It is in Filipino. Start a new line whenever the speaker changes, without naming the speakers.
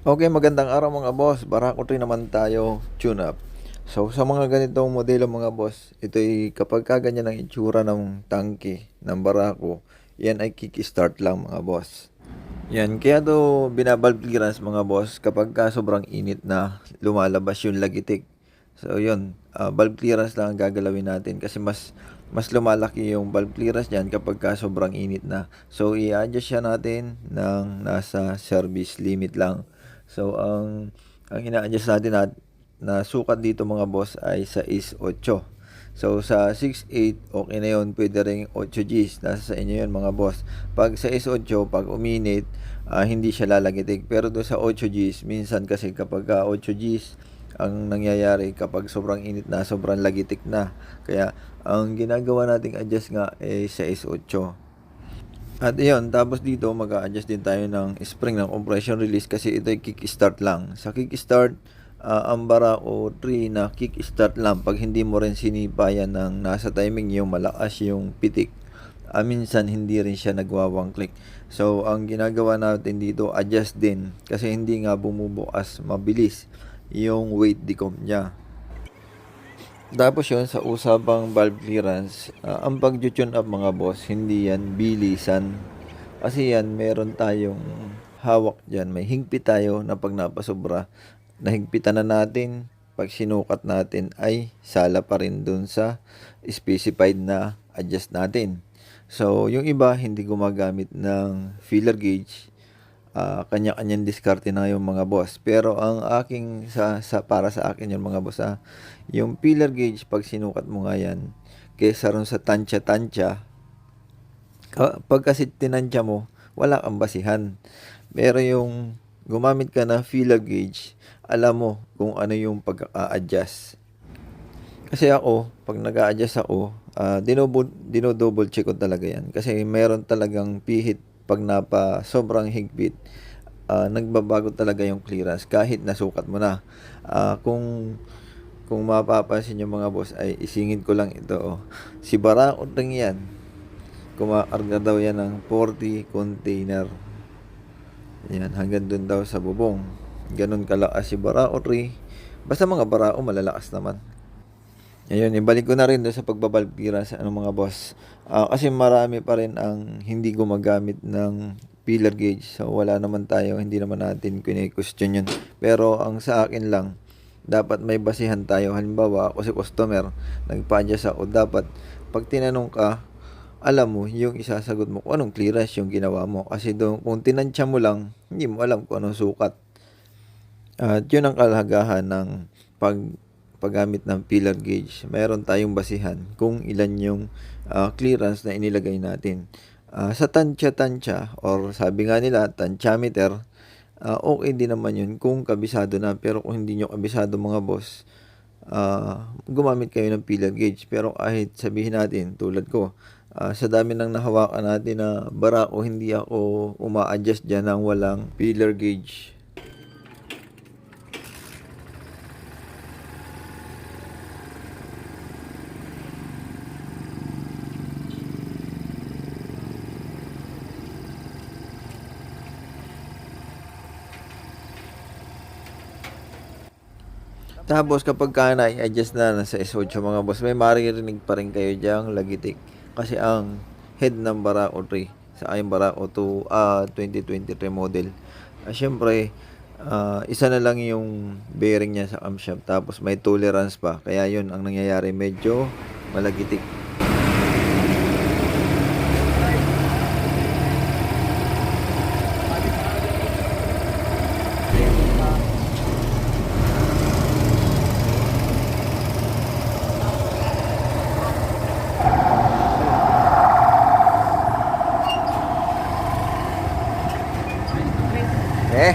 Okay, magandang araw mga boss. Barako rin naman tayo tune up. So sa mga ganitong modelo mga boss, ito ay kapag kaganyan ang itsura ng tangke ng barako, yan ay kickstart lang mga boss. Yan, kaya to binabalve clearance mga boss kapag ka sobrang init na lumalabas yung lagitik. So yun, ah, valve clearance lang ang gagalawin natin kasi mas mas lumalaki yung valve clearance niyan kapag ka sobrang init na. So i-adjust siya natin ng nasa service limit lang. So ang ang ina-adjust natin na, na sukat dito mga boss ay sa is 8. So sa 6.8, okay na yun. Pwede rin 8 Gs. Nasa sa inyo yun mga boss. Pag sa is 8, pag uminit, ah, hindi siya lalagitik. Pero doon sa 8 Gs, minsan kasi kapag ka 8 Gs, ang nangyayari kapag sobrang init na, sobrang lagitik na. Kaya ang ginagawa nating adjust nga ay sa is 8. At yun, tapos dito mag-a-adjust din tayo ng spring ng compression release kasi ito ay kickstart lang. Sa kickstart, uh, ang o 3 na kickstart lang pag hindi mo rin sinipayan ng nasa timing yung malakas yung pitik. Uh, minsan hindi rin siya nagwawang click. So, ang ginagawa natin dito, adjust din kasi hindi nga bumubukas mabilis yung weight decomp niya. Tapos yun, sa usapang valve clearance, ah, ang pag-tune up mga boss, hindi yan bilisan. Kasi yan, meron tayong hawak dyan. May higpit tayo na pag napasobra, nahigpitan na natin, pag sinukat natin ay sala pa rin dun sa specified na adjust natin. So, yung iba, hindi gumagamit ng filler gauge ah kanya-kanyang diskarte na yung mga boss. Pero ang aking sa, sa para sa akin yung mga boss ah, yung pillar gauge pag sinukat mo nga yan, kesa ron sa tansya-tansya, pag kasi tinansya mo, wala kang basihan. Pero yung gumamit ka ng filler gauge, alam mo kung ano yung pag-a-adjust. Kasi ako, pag nag adjust ako, uh, dinobo- dino-double check ko talaga yan. Kasi meron talagang pihit pag napa sobrang higpit, ah, nagbabago talaga yung clearance kahit nasukat mo na. Ah, kung kung mapapansin nyo mga boss ay isingit ko lang ito. Oh. Si Baraot lang yan. Kumakarga daw yan ng 40 container. Yan, hanggang dun daw sa bubong. Ganun kalakas si Barao 3. Basta mga Barao malalakas naman. Ayun, ibalik ko na rin sa pagbabalbira sa ano mga boss. Ah, kasi marami pa rin ang hindi gumagamit ng pillar gauge. So wala naman tayo, hindi naman natin kine-question yun. Pero ang sa akin lang, dapat may basihan tayo. Halimbawa, ako si customer, nagpa-adjust ako. Dapat, pag tinanong ka, alam mo yung isasagot mo kung anong clearance yung ginawa mo. Kasi doon, kung tinansya mo lang, hindi mo alam kung anong sukat. At yun ang kalagahan ng pag paggamit ng pillar gauge, mayroon tayong basihan kung ilan yung uh, clearance na inilagay natin. Uh, sa tansya-tansya or sabi nga nila tansyameter, uh, okay din naman yun kung kabisado na. Pero kung hindi nyo kabisado mga boss, uh, gumamit kayo ng pillar gauge. Pero kahit sabihin natin, tulad ko, uh, sa dami ng nahawakan natin na bara o hindi ako uma-adjust dyan ng walang pillar gauge Tapos kapag ka na-adjust na sa S8 mga boss, may maririnig pa rin kayo diyang lagitik. Kasi ang head ng Barako 3 sa aking Barako 2 uh, 2023 model. Uh, Siyempre, uh, isa na lang yung bearing niya sa camshaft. Tapos may tolerance pa. Kaya yun ang nangyayari medyo malagitik. Eh,